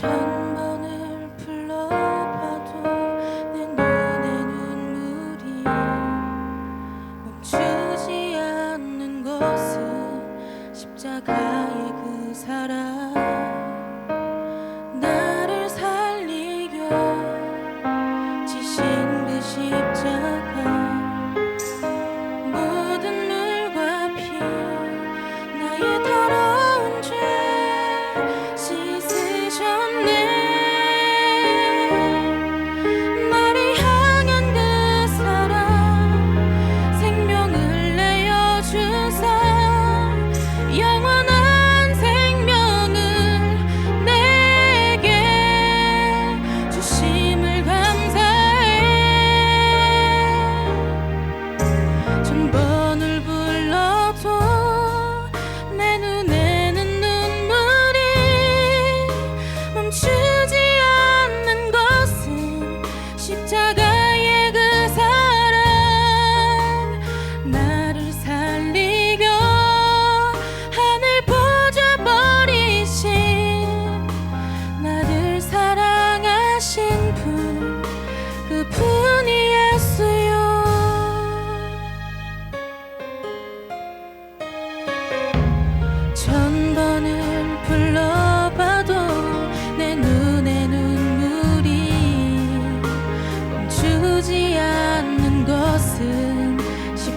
Chinese.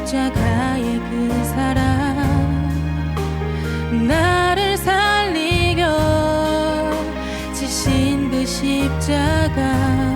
십자가의 그 사랑. 나를 살리며 지신 그 십자가.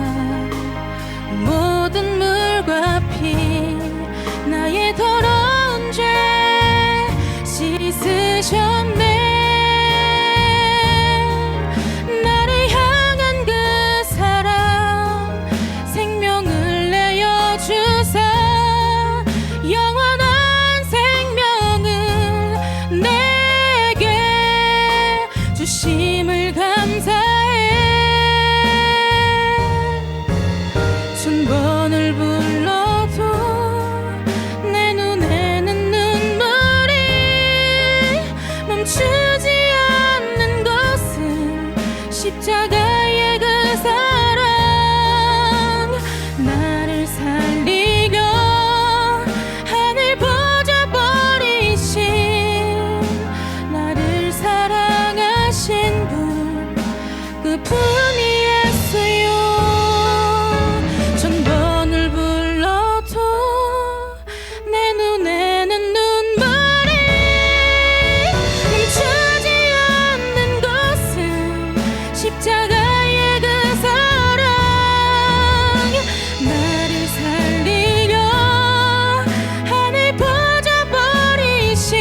这个。 십자가의 그 사랑 나를 살리려 하늘 퍼져버리신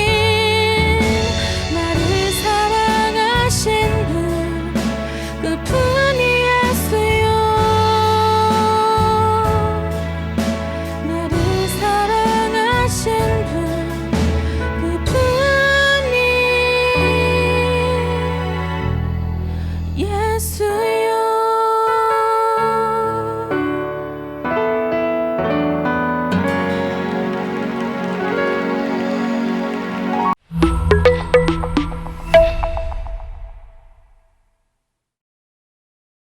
나를 사랑하신 분. 그